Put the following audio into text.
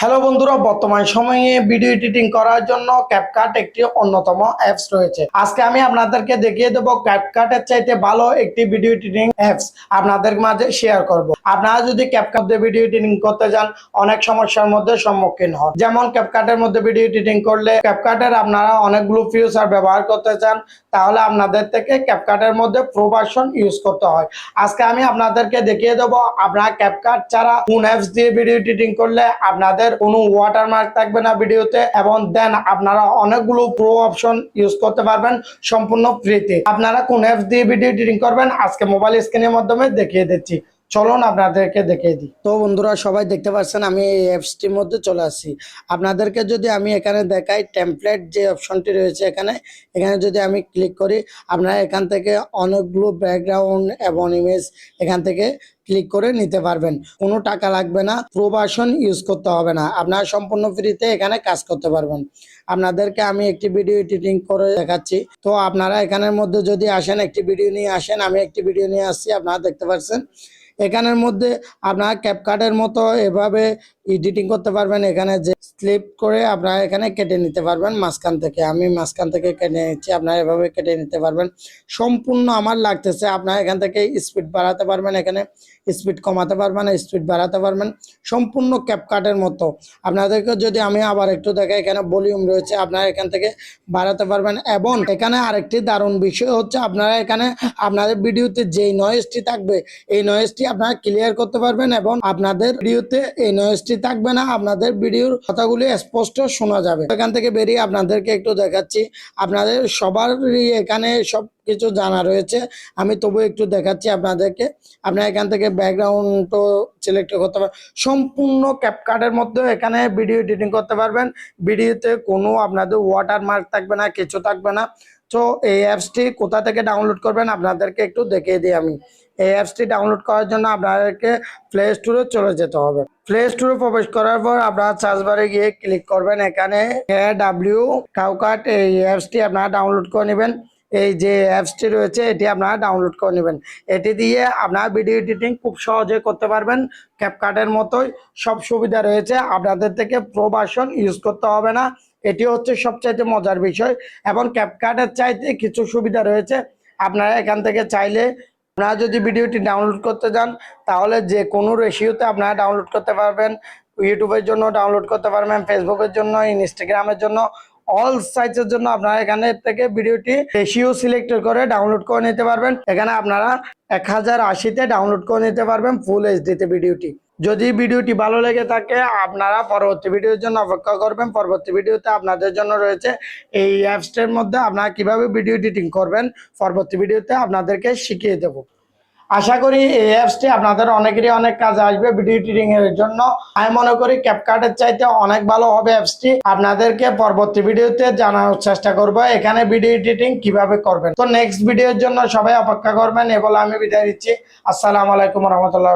Hello বন্ধুরা, বর্তমান সময়ে ভিডিও এডিটিং করার জন্য ক্যাপকাট একটি অন্যতম অ্যাপস রয়েছে। আজকে আমি আপনাদেরকে দেখিয়ে দেবো ক্যাপকাটের চাইতে ভালো একটি ভিডিও এডিটিং অ্যাপস আপনাদের মাঝে শেয়ার করব। আপনারা যদি ক্যাপকাট দিয়ে ভিডিও এডিটিং করতে যান, অনেক সমস্যার মধ্যে সম্মুখীন হন। যেমন ক্যাপকাটের মধ্যে ভিডিও এডিটিং করলে ক্যাপকাটের আপনারা অনেকগুলো ফিউচার ব্যবহার করতে চান, তাহলে আপনাদের থেকে ক্যাপকাটের মধ্যে প্রো ভার্সন ইউজ করতে হয়। আজকে আমি আপনাদেরকে দেখিয়ে দেবো, আপনারা ক্যাপকাট ছাড়া কোন অ্যাপস দিয়ে ভিডিও এডিটিং করলে আপনাদের কোনো ওয়াটারমার্ক থাকবে না ভিডিওতে এবং দেন আপনারা অনেকগুলো প্রো অপশন ইউজ করতে পারবেন সম্পূর্ণ ফ্রিতে আপনারা কোন অ্যাপস দিয়ে ভিডিও এডিটিং করবেন, আজকে মোবাইল স্ক্রিনের মাধ্যমে দেখিয়ে দিচ্ছি। চলুন আপনাদেরকে দেখিয়ে দিই। তো বন্ধুরা, সবাই দেখতে পাচ্ছেন আমি এই অ্যাপসটির মধ্যে চলে আসছি। আপনাদেরকে যদি আমি এখানে দেখাই টেমপ্লেট যে অপশনটি রয়েছে এখানে এখানে যদি আমি ক্লিক করি, আপনারা এখান থেকে অনেকগুলো ব্যাকগ্রাউন্ড এবং ইমেজ এখান থেকে ক্লিক করে নিতে পারবেন। কোনো টাকা লাগবে না প্রবাসন ইউজ করতে হবে না। আপনারা সম্পূর্ণ ফ্রিতে এখানে কাজ করতে পারবেন। আপনাদেরকে আমি একটি ভিডিও এডিটিং করে দেখাচ্ছি। তো আপনারা এখানের মধ্যে যদি আসেন, একটি ভিডিও নিয়ে আসেন, আমি একটি ভিডিও নিয়ে আসছি, আপনারা দেখতে পাচ্ছেন। এখানের মধ্যে আপনারা ক্যাপকাটের মতো এভাবে এডিটিং করতে পারবেন। এখানে যে স্লিপ করে আপনারা এখানে কেটে নিতে পারবেন মাঝখান থেকে। আমি মাঝখান থেকে কেটে নিচ্ছি আপনারা এভাবে কেটে নিতে পারবেন। সম্পূর্ণ আমার লাগতেছে, আপনারা এখান থেকে স্পিড বাড়াতে পারবেন, এখানে স্পিড কমাতে পারবেন স্পিড বাড়াতে পারবেন। সম্পূর্ণ ক্যাপকাটের মতো। আপনাদেরকে যদি আমি আবার একটু দেখে এখানে ভলিউম রয়েছে, আপনারা এখান থেকে বাড়াতে পারবেন। এবং এখানে আরেকটি দারুণ বিষয় হচ্ছে, আপনারা এখানে আপনাদের ভিডিওতে যেই নয়েজটি থাকবে, এই নয়েজটি আপনারা ক্লিয়ার করতে পারবেন এবং আপনাদের ভিডিওতে এই নয়েজটি থাকবে না। আপনাদের ভিডিওর কথাগুলি স্পষ্ট শোনা যাবে। এখান থেকে বেরিয়ে আপনাদেরকে একটু দেখাচ্ছি। আপনাদের সবারই এখানে সব কিছু জানা রয়েছে। আমি তবু একটু দেখাচ্ছি আপনাদেরকে। আপনারা এখান থেকে ব্যাকগ্রাউন্ডও সিলেক্ট করতে পারবেন সম্পূর্ণ ক্যাপকার্ডের মধ্যে এখানে ভিডিও এডিটিং করতে পারবেন। ভিডিওতে কোনো আপনাদের ওয়াটার মার্ক থাকবে না, কিছু থাকবে না। তো এই অ্যাপসটি কোথা থেকে ডাউনলোড করবেন আপনাদেরকে একটু দেখিয়ে দিই আমি। এই অ্যাপসটি ডাউনলোড করার জন্য আপনাদেরকে প্লে স্টোরে চলে যেতে হবে। প্লে স্টোরে প্রবেশ করার পর আপনারা সার্চ বারে গিয়ে ক্লিক করবেন। এখানে এ ডাব্লিউ কাউকাট এই অ্যাপসটি আপনারা ডাউনলোড করে নেবেন। এই যে অ্যাপসটি রয়েছে, এটি আপনারা ডাউনলোড করে নেবেন। এটি দিয়ে আপনারা ভিডিও এডিটিং খুব সহজে করতে পারবেন। ক্যাপকাটের মতোই সব সুবিধা রয়েছে। আপনাদের থেকে প্রবাসন ইউজ করতে হবে না। এটি হচ্ছে সবচাইতে মজার বিষয়। এবং ক্যাপকাটের চাইতে কিছু সুবিধা রয়েছে। আপনারা এখান থেকে চাইলে আপনারা যদি ভিডিওটি ডাউনলোড করতে যান, তাহলে যে কোনো রেশিওতে আপনারা ডাউনলোড করতে পারবেন। ইউটিউবের জন্য ডাউনলোড করতে পারবেন। ফেসবুকের জন্য ইনস্টাগ্রামের জন্য। অল সাইজের জন্য আপনারা এখানে থেকে ভিডিওটি রেশিও সিলেক্ট করে ডাউনলোড করে নিতে পারবেন। এখানে আপনারা এক হাজার আশিতে ডাউনলোড করে নিতে পারবেন ফুল এইচডিতে ভিডিওটি। যদি ভিডিওটি ভালো লেগে থাকে, আপনারা পরবর্তী ভিডিওর জন্য অপেক্ষা করবেন। পরবর্তী ভিডিওতে আপনাদের জন্য রয়েছে এই অ্যাপসটার মধ্যে আপনারা কীভাবে ভিডিও এডিটিং করবেন, পরবর্তী ভিডিওতে আপনাদেরকে শিখিয়ে দেব। আশা করি এই অ্যাপসটি আপনাদের অনেকেরই অনেক কাজে আসবে ভিডিও এডিটিং এর জন্য। আমি মনে করি ক্যাপকার্টের চাইতে অনেক ভালো হবে অ্যাপসটি আপনাদেরকে পরবর্তী ভিডিওতে জানানোর চেষ্টা করব, এখানে ভিডিও এডিটিং কীভাবে করবেন। তো নেক্সট ভিডিওর জন্য সবাই অপেক্ষা করবেন, এ বলে আমি বিদায় দিচ্ছি আসসালামু আলাইকুম রহমতুল্লাহ